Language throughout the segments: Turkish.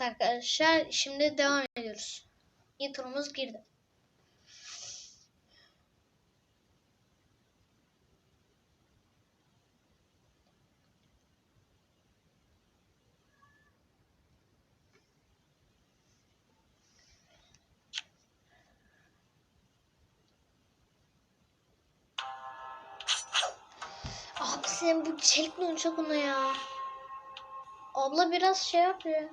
Evet arkadaşlar şimdi devam ediyoruz. Intro'muz girdi. Abi senin bu çelikli oyuncak ona ya. Abla biraz şey yapıyor.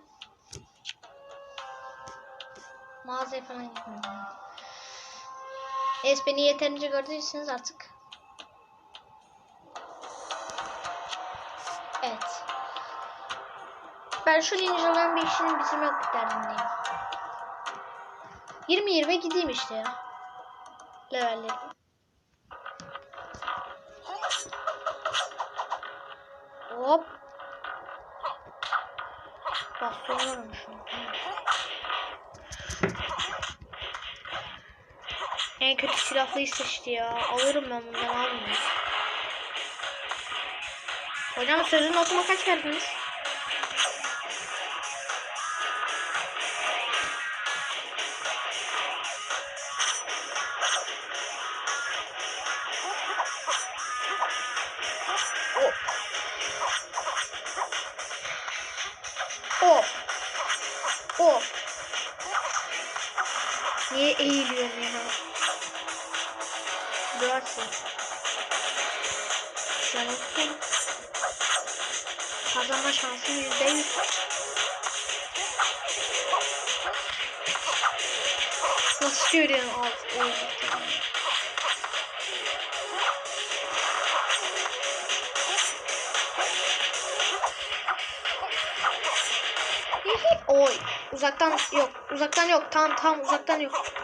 Mağazaya falan gitmiyorum. Evet beni yeterince gördüyseniz artık. Evet. Ben şu ninjaların bir işini bitirmek derdindeyim. 20-20 gideyim işte ya. Levelleri. Hop. Bastıramıyorum şunu. En kötü silahlıyı seçti ya. Alırım ben bundan almayayım. Hocam sözün notuma kaç verdiniz? Kazanma yüzde yüz. Nasıl görüyorsun alt oyuncu? Oy. Uzaktan yok. Uzaktan yok. Tam tam uzaktan yok.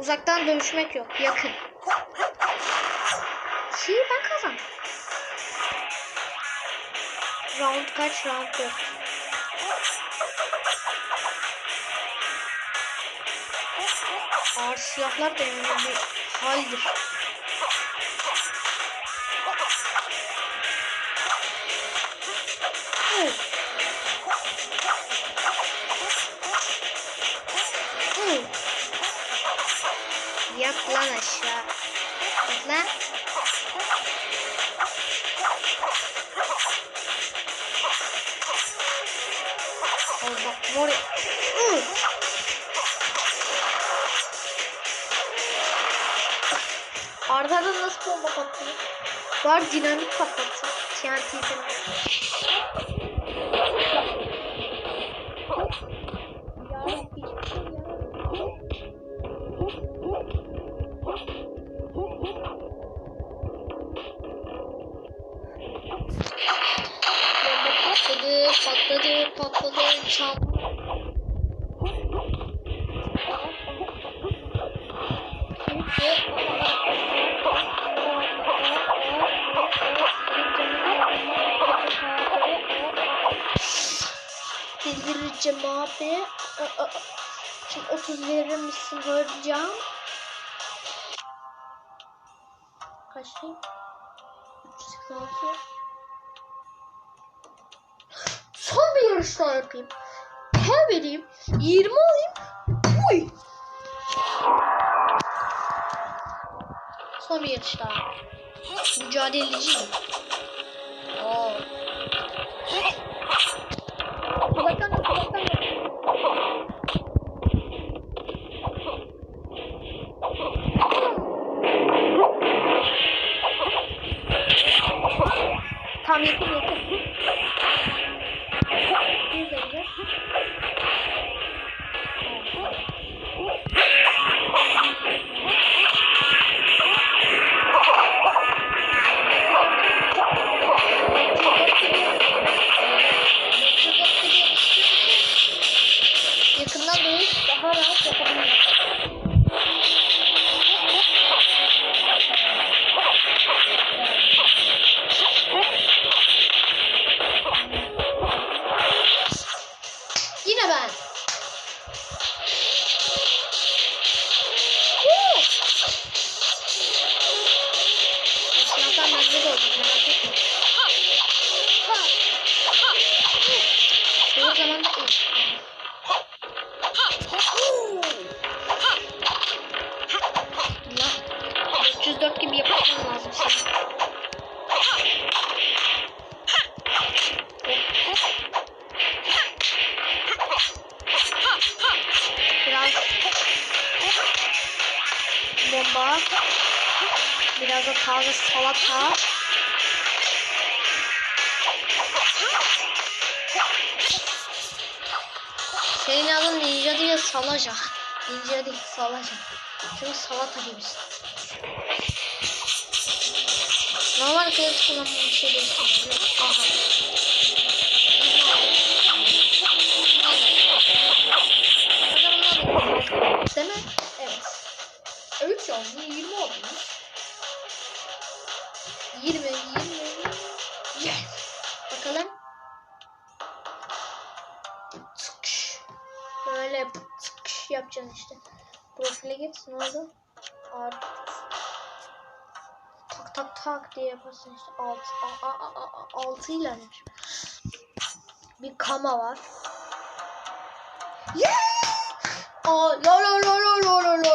Uzaktan dövüşmek yok. Yakın. Şey ben kazandım. Round kaç? Round 4. Ağır silahlar da yani bir. Yat lan aşağı. Yat lan. Al bak var ya. Hı. Arda'dan nasıl bomba patlıyor? Var dinamit patlattı. TNT Bildireceğim abi. Şimdi 30 verir misin hocam? Kaç değil? 386. Son bir yarış daha yapayım. P vereyim. 20 alayım. Uy. Son bir yarış daha. Mücadeleciyim. 404 gibi yapmam lazım sana. Biraz bomba. Biraz da taze salata. Senin adın ninja değil salacak. Ninja değil salacak. Çünkü salata gibisin. Normal kılıç kullanmam bir şey değiştirmiyor. Aha. Profile git. Ne oldu? Art. Tak tak tak diye yaparsın işte. Alt, a, a, a, a, altıyla ne? Bir kama var. Yeah! Aa, la la la la la la.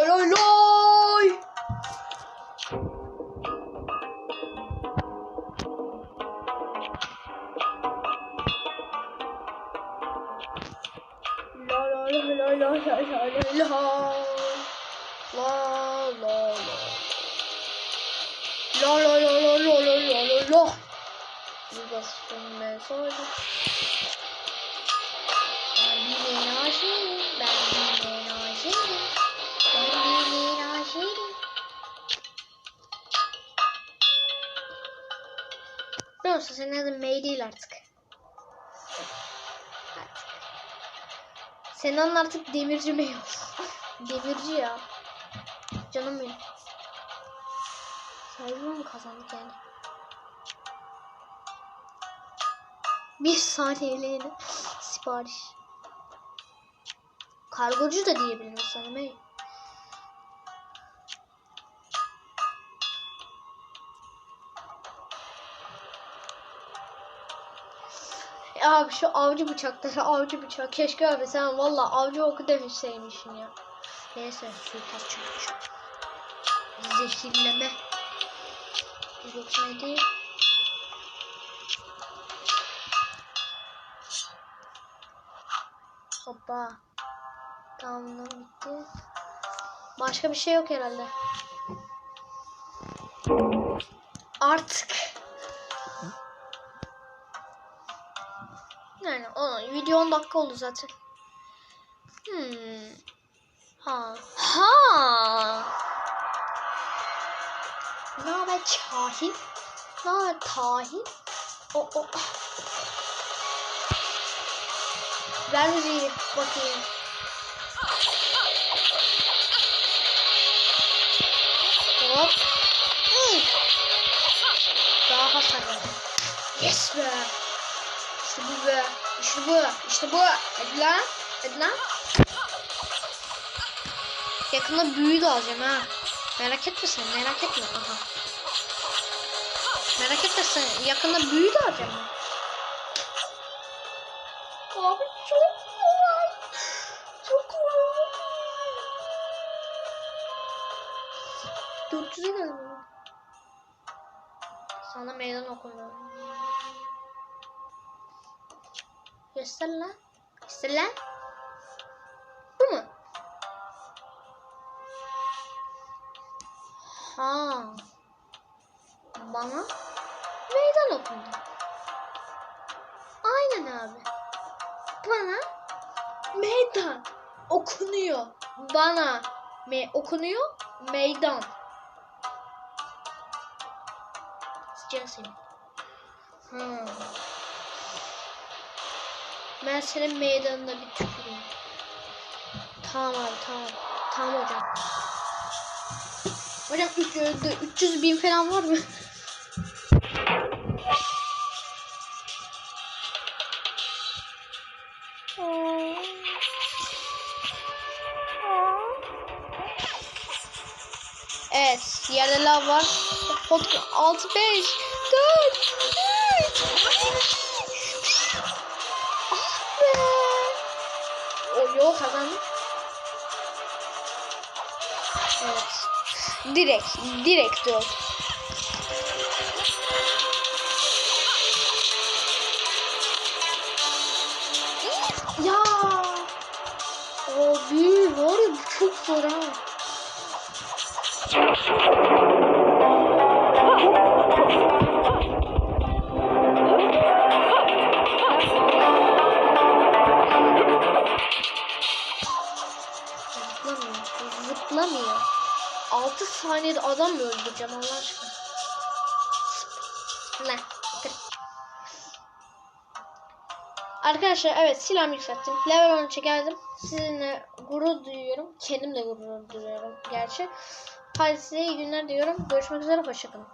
La la la la la la la la la La Mesajı Ben bir menajerim Ben bir menajerim Ben senin adın May değil artık. Artık. Senin adın artık Demirci May. Demirci ya. Canım benim. Saygımı mı kazandık yani? Bir saniyeliğine sipariş. Kargocu da diyebilirim May. Ya abi şu avcı bıçakta şu avcı bıçak. Keşke abi sen valla avcı oku demişseymişsin ya. Neyse suikast çıkmış. Zehirleme. 197 Hoppa. Tamam bunlar bitti. Başka bir şey yok herhalde. Artık. Yani o video 10 dakika oldu zaten. Hmm. Ha. Ha. Ne haber Şahin? Ne haber Tahin? O o. Ver müziği bakayım. Hop. Hmm. Daha hasar. Yes be. İşte bu be. İşte bu. İşte bu. Hadi lan. Hadi lan. Yakında büyü de alacağım ha. Merak etme sen. Merak etme. Aha. Merak etme sen. Yakında büyü de alacağım. Abi çok kolay. Çok kolay. 400'e geldim. Sana meydan okumuyor. Göster lan. Göster lan. Bu mu? Ha. Bana meydan okundu. Bana meydan okunuyor. Bana me okunuyor meydan. Sıcağı senin. Hmm. Ben senin meydanında bir tüküreyim. Tamam abi tamam. Tamam hocam. Hocam 300, 300 bin falan var mı? Lav var. Hot 6 5 4 3 Ah be. O yok kazandık. Evet. Direkt, direkt öl. Ya. Abi var ya bu çok zor ha. Zıplamıyor. 6 saniyede adam mı öldüreceğim Allah aşkına? Ne? Arkadaşlar evet silahımı yükselttim. Level 10 çekerdim. Sizinle gurur duyuyorum. Kendim de gurur duyuyorum gerçi. Hadi size iyi günler diyorum. Görüşmek üzere. Hoşçakalın.